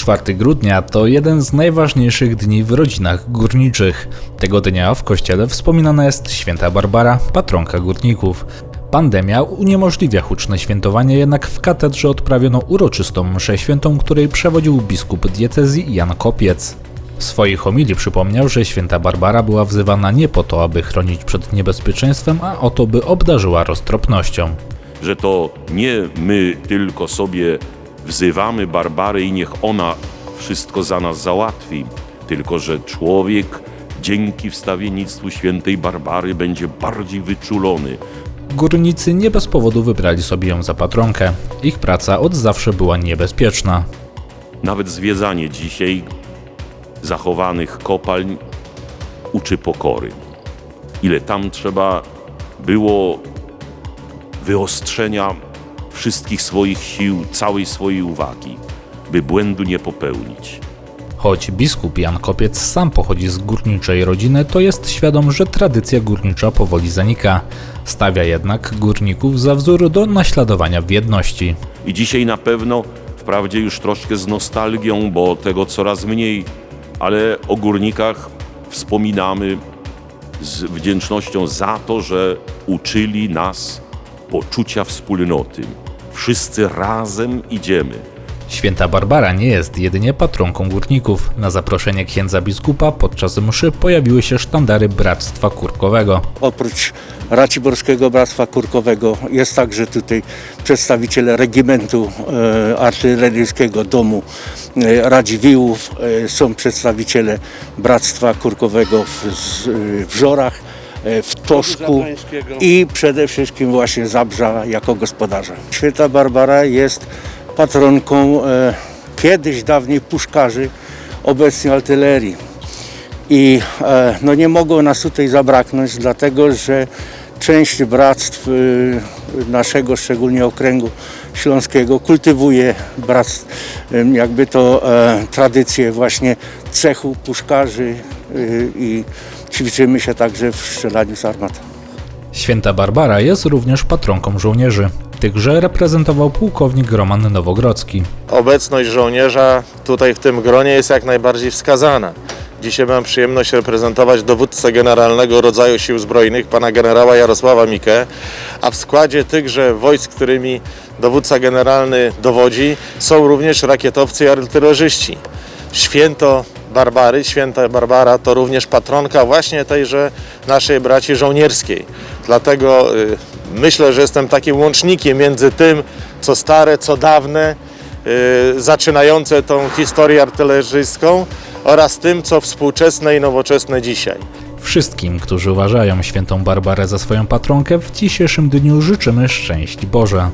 4 grudnia to jeden z najważniejszych dni w rodzinach górniczych. Tego dnia w kościele wspominana jest święta Barbara, patronka górników. Pandemia uniemożliwia huczne świętowanie, jednak w katedrze odprawiono uroczystą mszę świętą, której przewodził biskup diecezji Jan Kopiec. W swojej homilii przypomniał, że święta Barbara była wzywana nie po to, aby chronić przed niebezpieczeństwem, a o to, by obdarzyła roztropnością. że to nie my tylko sobie wzywamy Barbarę i niech ona wszystko za nas załatwi, tylko że człowiek dzięki wstawiennictwu świętej Barbary będzie bardziej wyczulony. Górnicy nie bez powodu wybrali sobie ją za patronkę. Ich praca od zawsze była niebezpieczna. Nawet zwiedzanie dzisiaj zachowanych kopalń uczy pokory. Ile tam trzeba było wyostrzenia wszystkich swoich sił, całej swojej uwagi, by błędu nie popełnić. Choć biskup Jan Kopiec sam pochodzi z górniczej rodziny, to jest świadom, że tradycja górnicza powoli zanika. Stawia jednak górników za wzór do naśladowania w jedności. I dzisiaj na pewno, wprawdzie już troszkę z nostalgią, bo tego coraz mniej, ale o górnikach wspominamy z wdzięcznością za to, że uczyli nas poczucia wspólnoty. Wszyscy razem idziemy. Święta Barbara nie jest jedynie patronką górników. Na zaproszenie księdza biskupa podczas mszy pojawiły się sztandary Bractwa Kurkowego. Oprócz Raciborskiego Bractwa Kurkowego jest także tutaj przedstawiciele regimentu e, artyleryjskiego domu e, Radziwiłłów, e, są przedstawiciele Bractwa Kurkowego w, z, e, w Żorach, w Toszku i przede wszystkim właśnie Zabrza jako gospodarza. Święta Barbara jest patronką e, kiedyś dawniej puszkarzy, obecnie artylerii. I e, no nie mogło nas tutaj zabraknąć, dlatego że część bractw y, naszego, szczególnie okręgu śląskiego, kultywuje bractw, ym, jakby to e, tradycję właśnie cechu puszkarzy y, i ćwiczymy się także w strzelaniu z armat. Święta Barbara jest również patronką żołnierzy. Tychże reprezentował pułkownik Roman Nowogrodzki. obecność żołnierza tutaj w tym gronie jest jak najbardziej wskazana. Dzisiaj mam przyjemność reprezentować dowódcę generalnego rodzaju sił zbrojnych, pana generała Jarosława Mikę, a w składzie tychże wojsk, którymi dowódca generalny dowodzi, są również rakietowcy i artylerzyści. Święto Barbary, święta Barbara to również patronka właśnie tejże naszej braci żołnierskiej. Dlatego y, myślę, że jestem takim łącznikiem między tym, co stare, co dawne, y, zaczynające tą historię artylerzyską oraz tym, co współczesne i nowoczesne dzisiaj. Wszystkim, którzy uważają świętą Barbarę za swoją patronkę, w dzisiejszym dniu życzymy szczęść Boże.